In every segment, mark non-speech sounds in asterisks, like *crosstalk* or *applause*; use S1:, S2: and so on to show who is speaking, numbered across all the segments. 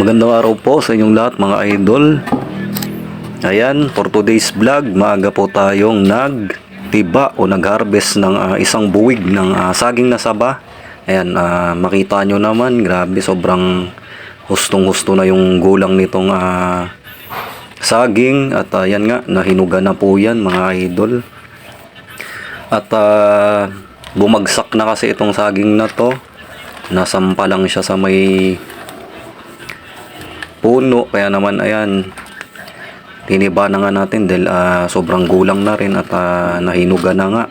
S1: Magandang araw po sa inyong lahat mga idol. Ayan, for today's vlog, maaga po tayong nagtiba o nag-harvest ng ah, isang buwig ng ah, saging na saba. Ayan, ah, makita nyo naman, grabe, sobrang hustong-husto na yung gulang nitong ah, saging. At ayan nga, nahinuga na po yan mga idol. At ah, bumagsak na kasi itong saging na to. Nasampa lang siya sa may puno. Kaya naman ayan, tiniba na nga natin dahil ah, sobrang gulang na rin at ah, nahinuga na nga.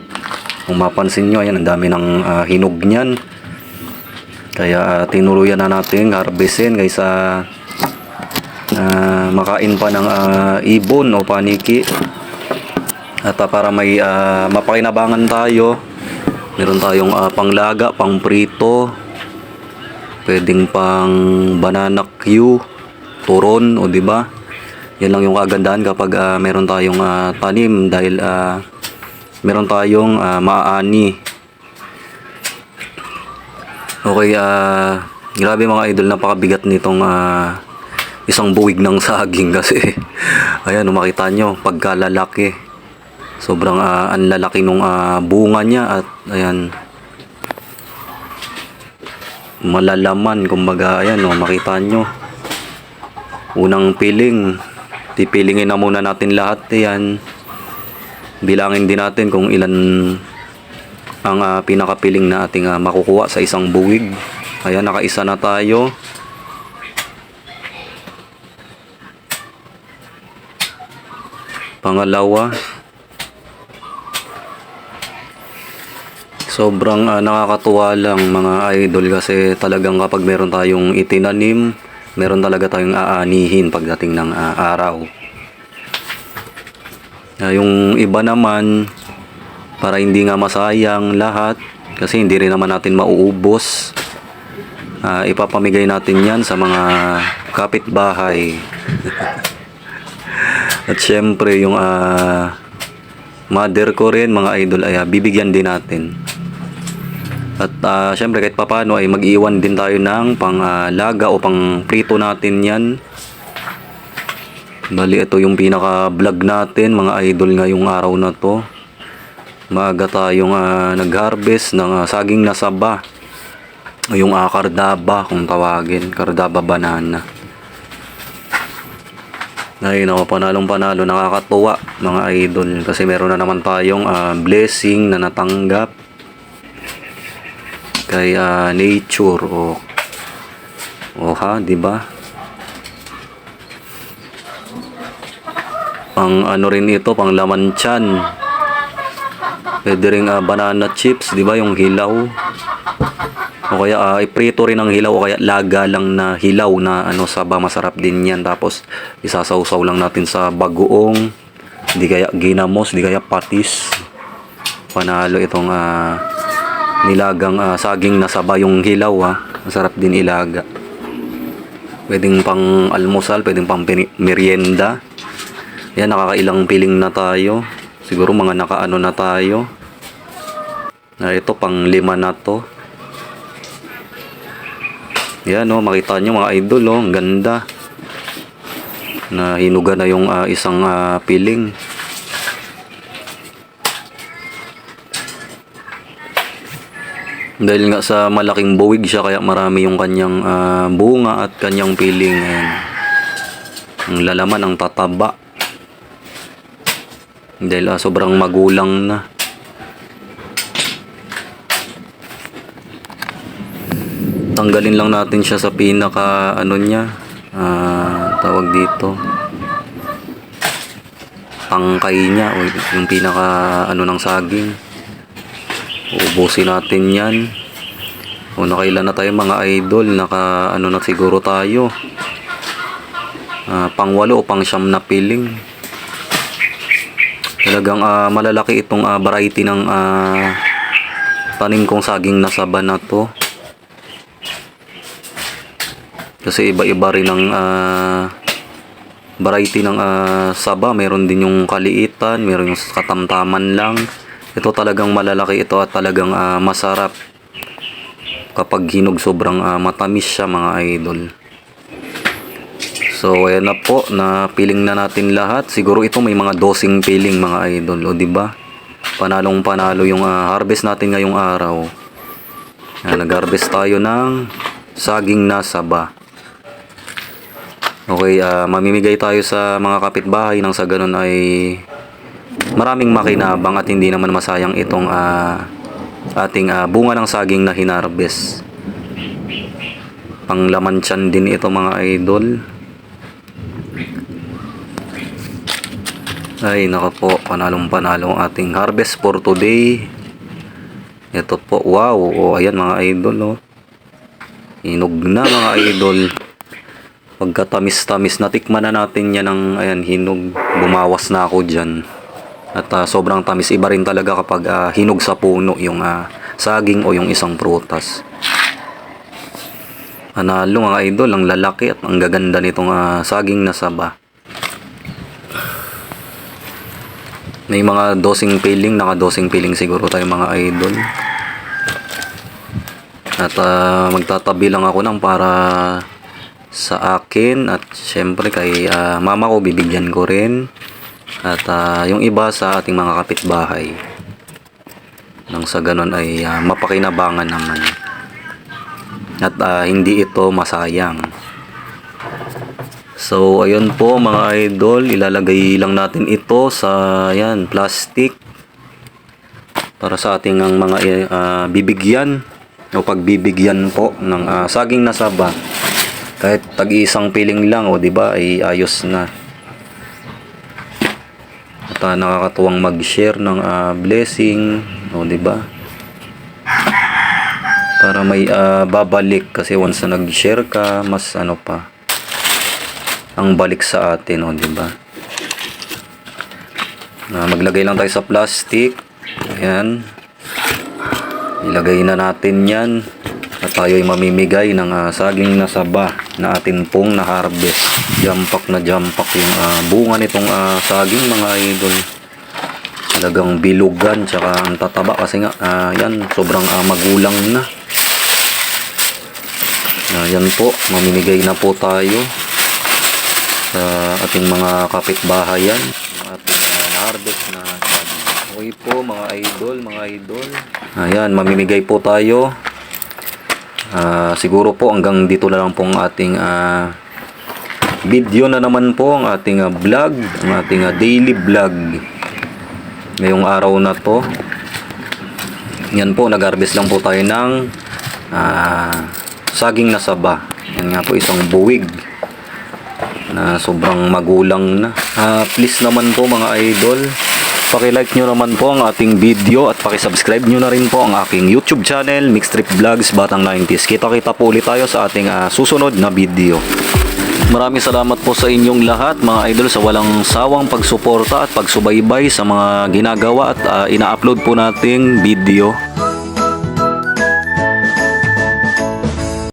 S1: Kung mapansin nyo, ayan, ang dami ng ah, hinog niyan. Kaya ah, tinuluyan na natin harvestin kaysa ah, makain pa ng ah, ibon o paniki. At ah, para may ah, mapakinabangan tayo, meron tayong ah, panglaga, pangprito, pwedeng pang banana Q, turon o di ba? Yan lang yung kagandahan kapag ah, meron tayong ah, tanim dahil ah, meron tayong ah, maaani. Okay, ah grabe mga idol, napakabigat nitong ah, isang buwig ng saging *laughs* kasi ayan, makita nyo, pagkalalaki. Sobrang ah, ang lalaki nung ah, bunga niya at ayan, malalaman kumbaga ayan o makita nyo unang piling. Pipilingin na muna natin lahat yan bilangin din natin kung ilan ang ah, pinakapiling na ating ah, makukuha sa isang buwig. Ayan nakaisa na tayo. Pangalawa. Sobrang ah, nakakatuwa lang mga idol kasi talagang kapag meron tayong itinanim, meron talaga tayong aanihin pagdating ng ah, araw. Ah, yung iba naman, para hindi nga masayang lahat, kasi hindi rin naman natin mauubos, ah, ipapamigay natin yan sa mga kapitbahay. *laughs* At syempre yung ah, mother ko rin mga idol ay ah, bibigyan din natin. At ah, syempre kahit papano ay mag-iwan din tayo ng panglaga o pang prito natin yan. Bali ito yung pinaka vlog natin mga idol ngayong araw na to. Maaga tayong ah, nag-harvest ng ah, saging na saba. O yung ah, kardaba kung tawagin. Kardaba banana. Ay, naku, panalong panalo, nakakatuwa mga idol. Kasi meron na naman tayong ah, blessing na natanggap kay ah, nature o o ha, 'di ba? Pang ano rin ito, pang laman tiyan. Pwede rin ah, banana chips, 'di ba, yung hilaw. O kaya ah, iprito rin ang hilaw o kaya laga lang na hilaw na ano saba masarap din 'yan. Tapos isasawsaw lang natin sa bagoong, di kaya ginamos, di kaya patis. Panalo itong ah, nilagang ah, saging na saba yung hilaw ha. Masarap din ilaga. Pwedeng pang almusal, pwedeng pang merienda. Yan, nakakailang piling na tayo. Siguro mga nakaano na tayo. Na ito pang lima na to. Yan oh, makita nyo mga idol oh, ang ganda. Na hinuga na yung ah, isang ah, piling. Dahil nga sa malaking buwig siya kaya marami yung kanyang ah, bunga at kanyang piling. Ayan. Ang lalaman, ang tataba. Dahil ah, sobrang magulang na. Tanggalin lang natin siya sa pinaka ano niya. ah, tawag dito. Tangkay niya o yung pinaka ano ng saging. Ubusin natin yan. O nakailan na tayo mga idol. Naka ano na siguro tayo. Ah, pangwalo o pang siyam na piling. Talagang ah, malalaki itong ah, variety ng ah, tanim kong saging na saba na to. Kasi iba-iba rin ang ah, variety ng ah, saba. Meron din yung kaliitan, meron yung katamtaman lang. Ito talagang malalaki ito at talagang ah, masarap. Kapag hinog sobrang ah, matamis siya mga idol. So ayan na po, na piling na natin lahat. Siguro ito may mga dosing piling mga idol, o di ba? Panalong panalo yung ah, harvest natin ngayong araw. Ayan, nag-harvest tayo ng saging na saba. Okay, ah, mamimigay tayo sa mga kapitbahay nang sa ganun ay maraming makinabang at hindi naman masayang itong ah, ating ah, bunga ng saging na hinarvest. Panglaman tiyan din ito mga idol. Ay, naka po, panalong panalo ang ating harvest for today. Ito po, wow, o ayan mga idol, oh. Inog na mga idol. Pagkatamis-tamis, natikman na natin yan ng, ayan, hinog. Bumawas na ako dyan. At ah, sobrang tamis, iba rin talaga kapag ah, hinog sa puno yung ah, saging o yung isang prutas. Panalo mga idol, ang lalaki at ang gaganda nitong ah, saging na saba. May mga dosing piling, naka dosing piling siguro tayo mga idol. At ah, magtatabi lang ako ng para sa akin at syempre kay ah, mama ko bibigyan ko rin. At ah, yung iba sa ating mga kapitbahay. Nang sa ganun ay ah, mapakinabangan naman. At ah, hindi ito masayang. So, ayun po mga idol, ilalagay lang natin ito sa yan, plastic para sa ating ang mga ah, bibigyan o pagbibigyan po ng ah, saging na saba. Kahit tag-isang piling lang o di ba ay ayos na. At ah, nakakatuwang mag-share ng ah, blessing o di ba? Para may ah, babalik kasi once na nag-share ka, mas ano pa ang balik sa atin, o, di ba? Ah, maglagay lang tayo sa plastic. Ayan. Ilagay na natin 'yan. At tayo ay mamimigay ng ah, saging na saba na atin pong na-harvest. Jampak na jampak yung ah, bunga nitong ah, saging mga idol. Talagang bilugan tsaka ang tataba kasi nga ah, yan sobrang ah, magulang na. Ayan po, mamimigay na po tayo sa ating mga kapitbahayan ating uh, na-harvest na saging. Okay po mga idol, mga idol. Ayan, mamimigay po tayo. Ah, siguro po hanggang dito na lang pong ating ah, video na naman po ang ating ah, vlog, ang ating ah, daily vlog. Ngayong araw na to. Yan po, nag-harvest lang po tayo ng ah, saging na saba. Yan nga po isang buwig na sobrang magulang na. Ah, please naman po mga idol, paki-like nyo naman po ang ating video at paki-subscribe nyo na rin po ang aking YouTube channel, Mixtrip Vlogs Batang 90s. Kita-kita po ulit tayo sa ating ah, susunod na video. Maraming salamat po sa inyong lahat mga idol sa walang sawang pagsuporta at pagsubaybay sa mga ginagawa at ah, ina-upload po nating video.